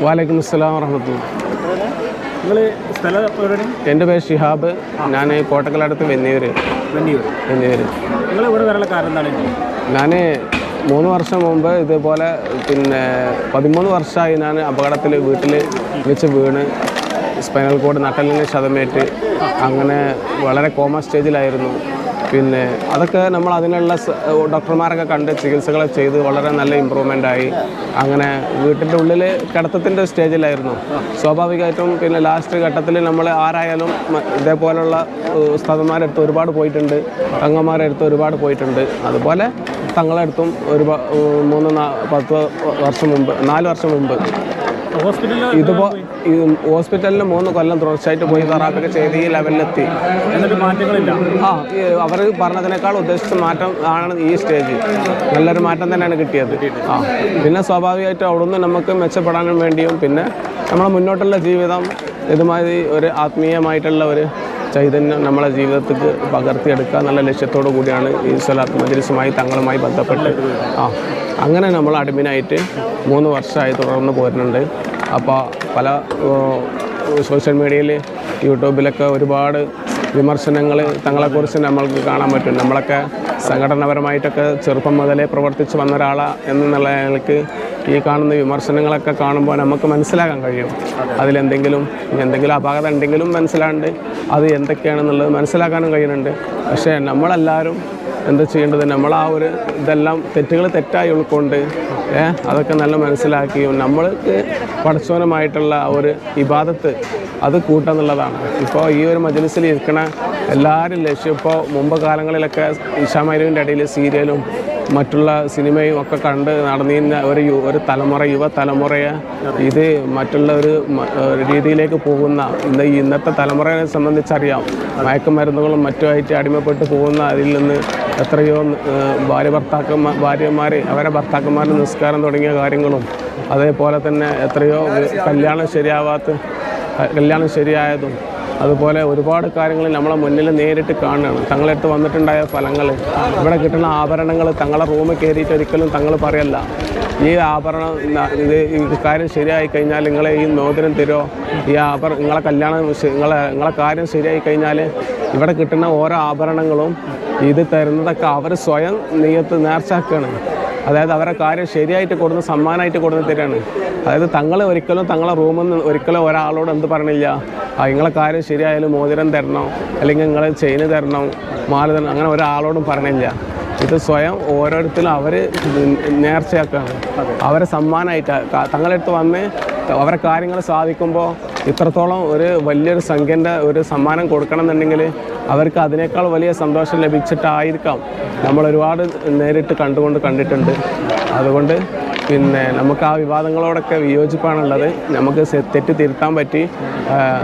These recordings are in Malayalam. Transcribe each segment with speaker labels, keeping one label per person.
Speaker 1: വാലൈക്കും അസ്സലാം വറഹമത്തുള്ള. എന്റെ പേര് ഷിഹാബ്. ഞാൻ കോട്ടക്കലടുത്ത് വെന്നിയൂര്. വെന്നിയൂര്. ഞാൻ മൂന്ന് വർഷം മുമ്പ് ഇതേപോലെ പിന്നെ പതിമൂന്ന് വർഷമായി ഞാൻ അപകടത്തിൽ വീട്ടിൽ വെച്ച് വീണ്. സ്പൈനൽ കോഡ് നട്ടലിന് ശതമേറ്റ്. അങ്ങനെ വളരെ കോമ സ്റ്റേജിലായിരുന്നു. പിന്നെ അതൊക്കെ നമ്മൾ അതിനുള്ള ഡോക്ടർമാരൊക്കെ കണ്ട് ചികിത്സകളെ ചെയ്ത് വളരെ നല്ല ഇമ്പ്രൂവ്മെന്റ് ആയി. അങ്ങനെ വീട്ടിന്റെ ഉള്ളിൽ കിടത്തത്തിന്റെ സ്റ്റേജിലായിരുന്നു സ്വാഭാവികമായിട്ടും പിന്നെ ലാസ്റ്റ് ഘട്ടത്തിൽ നമ്മൾ ആരായാലും ഇതേപോലുള്ള ഉസ്താദന്മാരെടുത്ത് ഒരുപാട് പോയിട്ടുണ്ട്. തങ്ങന്മാരെടുത്ത് ഒരുപാട് പോയിട്ടുണ്ട്. അതുപോലെ തങ്ങളെടുത്തും ഒരു മൂന്ന് പത്ത് വർഷം മുമ്പ് നാല് വർഷം മുമ്പ്. ഇതിപ്പോൾ ഹോസ്പിറ്റലിൽ മൂന്ന് കൊല്ലം തുടർച്ചയായിട്ട് പോയി തെറാപ്പിയൊക്കെ ചെയ്ത് ഈ ലെവലിലെത്തി. ആ അവർ പറഞ്ഞതിനേക്കാൾ ഉദ്ദേശിച്ച മാറ്റം ആണ് ഈ സ്റ്റേജ്. നല്ലൊരു മാറ്റം തന്നെയാണ് കിട്ടിയത്. ആ പിന്നെ സ്വാഭാവികമായിട്ടും അവിടുന്ന് നമുക്ക് മെച്ചപ്പെടാനും വേണ്ടിയും പിന്നെ നമ്മളെ മുന്നോട്ടുള്ള ജീവിതം ഇതുമായി ഒരു ആത്മീയമായിട്ടുള്ള ഒരു ചൈതന്യം നമ്മളെ ജീവിതത്തിക്ക് പകർത്തിയെടുക്കുക എന്നുള്ള ലക്ഷ്യത്തോടു കൂടിയാണ് ഈ സ്വലാത്ത് മജ്ലിസുമായി തങ്ങളുമായി ബന്ധപ്പെട്ട്. ആ അങ്ങനെ നമ്മൾ അഡ്മിനായിട്ട് മൂന്ന് വർഷമായി തുടർന്ന് പോരുന്നുണ്ട്. അപ്പോൾ പല സോഷ്യൽ മീഡിയയിൽ യൂട്യൂബിലൊക്കെ ഒരുപാട് വിമർശനങ്ങൾ തങ്ങളെക്കുറിച്ച് നമ്മൾക്ക് കാണാൻ പറ്റും. നമ്മളൊക്കെ സംഘടനാപരമായിട്ടൊക്കെ ചെറുപ്പം മുതലേ പ്രവർത്തിച്ച് വന്ന ഒരാളാ എന്നുള്ള നിലയ്ക്ക് ഈ കാണുന്ന വിമർശനങ്ങളൊക്കെ കാണുമ്പോൾ നമുക്ക് മനസ്സിലാക്കാൻ കഴിയും. അതിലെന്തെങ്കിലും എന്തെങ്കിലും അപാകത ഉണ്ടെങ്കിലും മനസ്സിലാണ്ട് അത് എന്തൊക്കെയാണെന്നുള്ളത് മനസ്സിലാക്കാനും കഴിയുന്നുണ്ട്. പക്ഷേ നമ്മളെല്ലാവരും എന്താ ചെയ്യേണ്ടത്? നമ്മൾ ആ ഒരു ഇതെല്ലാം തെറ്റുകൾ തെറ്റായി ഉൾക്കൊണ്ട് അതൊക്കെ നല്ല മനസ്സിലാക്കിയും നമ്മൾക്ക് പഠിച്ചവനമായിട്ടുള്ള ആ ഒരു ഇബാദത്ത് അത് കൂട്ടാന്നുള്ളതാണ് ഇപ്പോൾ ഈ ഒരു മജലിസിൽ ഇരിക്കണ എല്ലാവരും ലക്ഷ്യം ഇപ്പോൾ മുമ്പ് കാലങ്ങളിലൊക്കെ ഇഷാമൈരുവിന്റെ ഇടയിൽ സീരിയലും മറ്റുള്ള സിനിമയും ഒക്കെ കണ്ട് നടന്നിരുന്ന ഒരു യു ഒരു തലമുറ യുവ തലമുറയെ ഇത് മറ്റുള്ള ഒരു രീതിയിലേക്ക് പോകുന്ന ഇന്ന് ഇന്നത്തെ തലമുറയെ സംബന്ധിച്ചറിയാം. മയക്കുമരുന്നുകളും മറ്റുമായിട്ട് അടിമപ്പെട്ട് പോകുന്ന അതിൽ നിന്ന് എത്രയോ ഭാര്യ ഭർത്താക്കന്മാർ ഭാര്യമാർ അവരെ ഭർത്താക്കന്മാരുടെ നിസ്കാരം തുടങ്ങിയ കാര്യങ്ങളും അതേപോലെ തന്നെ എത്രയോ കല്യാണം ശരിയാവാത്ത കല്യാണം ശരിയായതും അതുപോലെ ഒരുപാട് കാര്യങ്ങൾ നമ്മളെ മുന്നിൽ നേരിട്ട് കാണുകയാണ്. തങ്ങളെടുത്ത് വന്നിട്ടുണ്ടായ ഫലങ്ങൾ ഇവിടെ കിട്ടുന്ന ആഭരണങ്ങൾ തങ്ങളെ റൂമിൽ കയറിയിട്ട് ഒരിക്കലും തങ്ങൾ പറയല്ല. ഈ ആഭരണം ഇത് ഈ കാര്യം ശരിയായി കഴിഞ്ഞാൽ നിങ്ങളെ ഈ നോദനം തരുമോ ഈ ആഭരണം നിങ്ങളെ കല്യാണം നിങ്ങളെ നിങ്ങളെ കാര്യം ശരിയായി കഴിഞ്ഞാൽ ഇവിടെ കിട്ടുന്ന ഓരോ ആഭരണങ്ങളും ഇത് തരുന്നതൊക്കെ അവർ സ്വയം നെയ്യത്ത് നേർച്ചാക്കുകയാണ് അതായത് അവരെ കാര്യം ശരിയായിട്ട് കൊടുന്ന് സമ്മാനമായിട്ട് കൊടുന്ന് തരികയാണ്. അതായത് തങ്ങൾ ഒരിക്കലും തങ്ങളെ റൂമിൽ നിന്ന് ഒരിക്കലും ഒരാളോട് എന്ത് പറഞ്ഞില്ല നിങ്ങളെ കാര്യം ശരിയായാലും മോതിരം തരണം അല്ലെങ്കിൽ നിങ്ങൾ ചെയിന് തരണം മാല തരണം അങ്ങനെ ഒരാളോടും പറഞ്ഞില്ല ഇത് സ്വയം ഓരോരുത്തരും അവർ നേർച്ചയാക്കുകയാണ്. അവരെ സമ്മാനമായിട്ട് തങ്ങളെടുത്ത് വന്ന് അവരെ കാര്യങ്ങൾ സാധിക്കുമ്പോൾ ഇത്രത്തോളം ഒരു വലിയൊരു സംഖ്യന്റെ ഒരു സമ്മാനം കൊടുക്കണം എന്നുണ്ടെങ്കിൽ അവർക്ക് അതിനേക്കാൾ വലിയ സന്തോഷം ലഭിച്ചിട്ടായിരിക്കാം നമ്മൾ ഒരുപാട് നേരിട്ട് കണ്ടുകൊണ്ട് കണ്ടിട്ടുണ്ട്. അതുകൊണ്ട് പിന്നെ നമുക്ക് ആ വിവാദങ്ങളോടൊക്കെ വിയോജിപ്പാണുള്ളത്. നമുക്ക് തെറ്റ് തിരുത്താൻ പറ്റി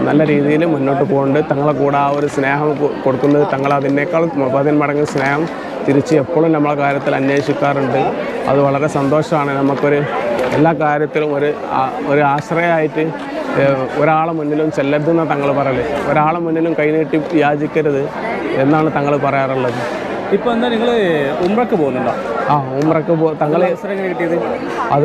Speaker 1: നല്ല രീതിയിൽ മുന്നോട്ട് പോകുന്നുണ്ട് തങ്ങളെ കൂടെ ആ ഒരു സ്നേഹം കൊടുക്കുന്നത് തങ്ങൾ അതിനേക്കാൾ പതിന് മടങ്ങ് സ്നേഹം തിരിച്ച് എപ്പോഴും നമ്മളെ കാര്യത്തിൽ അന്വേഷിക്കാറുണ്ട്. അത് വളരെ സന്തോഷമാണ്. നമുക്കൊരു എല്ലാ കാര്യത്തിലും ഒരു ഒരു ആശ്രയമായിട്ട് ഒരാളെ മുന്നിലും ചെല്ലരുതെന്നാണ് തങ്ങൾ പറയൽ. ഒരാളെ മുന്നിലും കൈനീട്ടി യാചിക്കരുത് എന്നാണ് തങ്ങൾ പറയാറുള്ളത്.
Speaker 2: ഇപ്പോൾ എന്താ നിങ്ങൾ ഉമ്രക്ക് പോകുന്നുണ്ടോ?
Speaker 1: ആ ഉമ്രക്ക് പോ തങ്ങൾ അത്